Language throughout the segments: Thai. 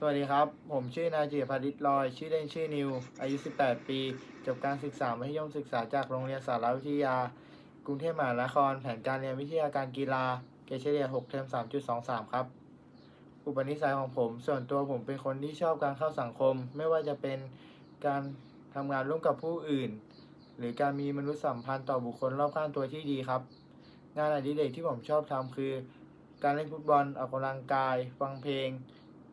สวัสดีครับ ผมชื่อนายจิพัดิษฐ์ลอย ชื่อเล่นชื่อนิว อายุ 18 ปี จบการศึกษามัธยมศึกษาจากโรงเรียนสารวิทยา กรุงเทพมหานคร แผนการเรียนวิทยาการกีฬา เกรดเฉลี่ย 6 เทอม 3.23 ครับ อุปนิสัยของผม ส่วนตัวผมเป็นคนที่ชอบการเข้าสังคม ไม่ว่าจะเป็นการทำงานร่วมกับผู้อื่น หรือการมีมนุษยสัมพันธ์ต่อบุคคลรอบข้างตัวที่ดีครับ งานอดิเรกที่ผมชอบทำคือ การเล่นฟุตบอล ออกกำลังกาย ฟังเพลง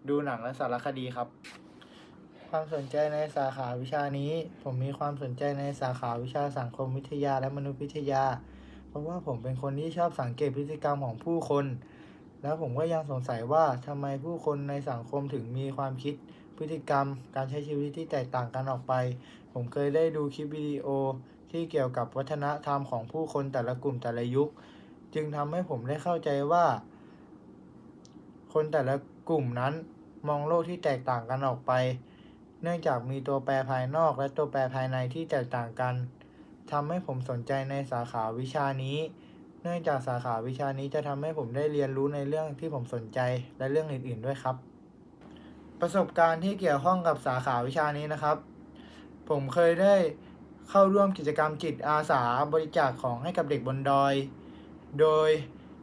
ดูหนังและสารคดีครับ ความสนใจในสาขาวิชานี้ ผมมีความสนใจในสาขาวิชาสังคมวิทยาและมนุษยวิทยา เพราะว่าผมเป็นคนที่ชอบสังเกตพฤติกรรมของผู้คน แล้วผมก็ยังสงสัยว่าทำไมผู้คนในสังคมถึงมีความคิดพฤติกรรม การใช้ชีวิตที่แตกต่างกันออกไป ผมเคยได้ดูคลิปวิดีโอที่เกี่ยวกับวัฒนธรรมของผู้คนแต่ละกลุ่มแต่ละยุค จึงทำให้ผมได้เข้าใจว่า คนแต่ละกลุ่มนั้น มองโลกที่แตกต่างกันออกไป เนื่องจากมีตัวแปรภายนอกและตัวแปรภายในที่แตกต่างกันทำให้ผมสนใจในสาขาวิชานี้ เนื่องจากสาขาวิชานี้จะทำให้ผมได้เรียนรู้ในเรื่องที่ผมสนใจและเรื่องอื่น ๆด้วยครับ ประสบการณ์ที่เกี่ยวข้องกับสาขาวิชานี้นะครับ ผมเคยได้เข้าร่วมกิจกรรมจิตอาสาบริจาคของให้กับเด็กบนดอย โดย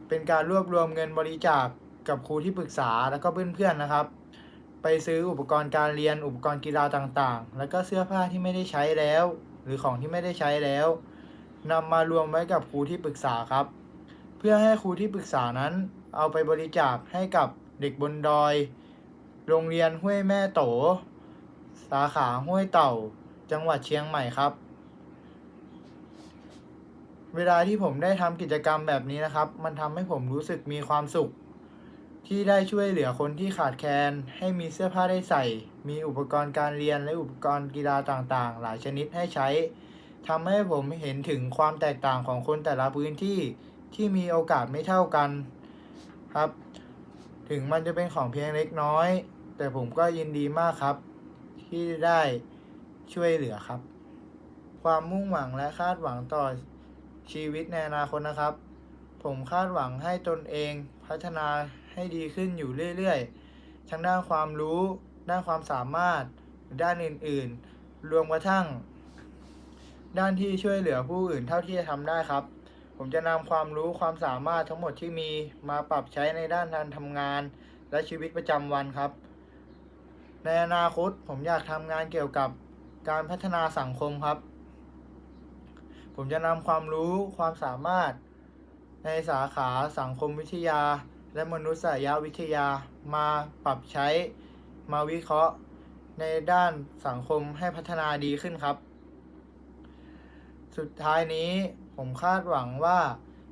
เป็นการรวบรวมเงินบริจาคกับครูที่ปรึกษาแล้วก็เพื่อนๆนะครับ ไปซื้ออุปกรณ์การเรียนอุปกรณ์กีฬาต่างๆ แล้วก็เสื้อผ้าที่ไม่ได้ใช้แล้ว หรือของที่ไม่ได้ใช้แล้วนำมารวมไว้กับครูที่ปรึกษาครับ เพื่อให้ครูที่ปรึกษานั้น เอาไปบริจาคให้กับเด็กบนดอย โรงเรียนห้วยแม่โต สาขาห้วยเต่า จังหวัดเชียงใหม่ครับ เวลาที่ผมได้ทำกิจกรรมแบบนี้นะครับ มันทำให้ผมรู้สึกมีความสุข ที่ได้ช่วยเหลือคนที่ขาดแคลนให้มีเสื้อผ้าได้ใส่ มีอุปกรณ์การเรียนและอุปกรณ์กีฬาต่างๆ หลายชนิดให้ใช้ทำให้ผมเห็นถึงความแตกต่างของคนแต่ละพื้นที่ที่มีโอกาสไม่เท่ากันครับ ถึงมันจะเป็นของเพียงเล็กน้อย แต่ผมก็ยินดีมากครับ ที่ได้ช่วยเหลือครับ ความมุ่งหวังและคาดหวังต่อชีวิตในอนาคตนะครับ ผมคาดหวังให้ตนเองพัฒนา ให้ดีขึ้นอยู่เรื่อยๆทั้งด้านความรู้ด้านความสามารถด้านอื่นๆ รวมกระทั่ง ด้านที่ช่วยเหลือผู้อื่นเท่าที่จะทำได้ครับ ผมจะนำความรู้ความสามารถทั้งหมดที่มีมาปรับใช้ในด้านการทำงาน และชีวิตประจำวันครับ ในอนาคตผมอยากทำงานเกี่ยวกับการพัฒนาสังคมครับ ผมจะนำความรู้ความสามารถในสาขาสังคมวิทยา และมนุษยวิทยามาปรับใช้มาวิเคราะห์ในด้านสังคมให้พัฒนาดีขึ้นครับ สุดท้ายนี้ผมคาดหวังว่า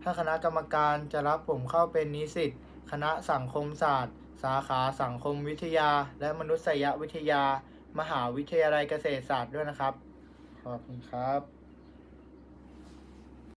ถ้าคณะกรรมการจะรับผมเข้าเป็นนิสิตคณะสังคมศาสตร์ สาขาสังคมวิทยา และมนุษยวิทยา มหาวิทยาลัยเกษตรศาสตร์ด้วยนะครับ ขอบคุณครับ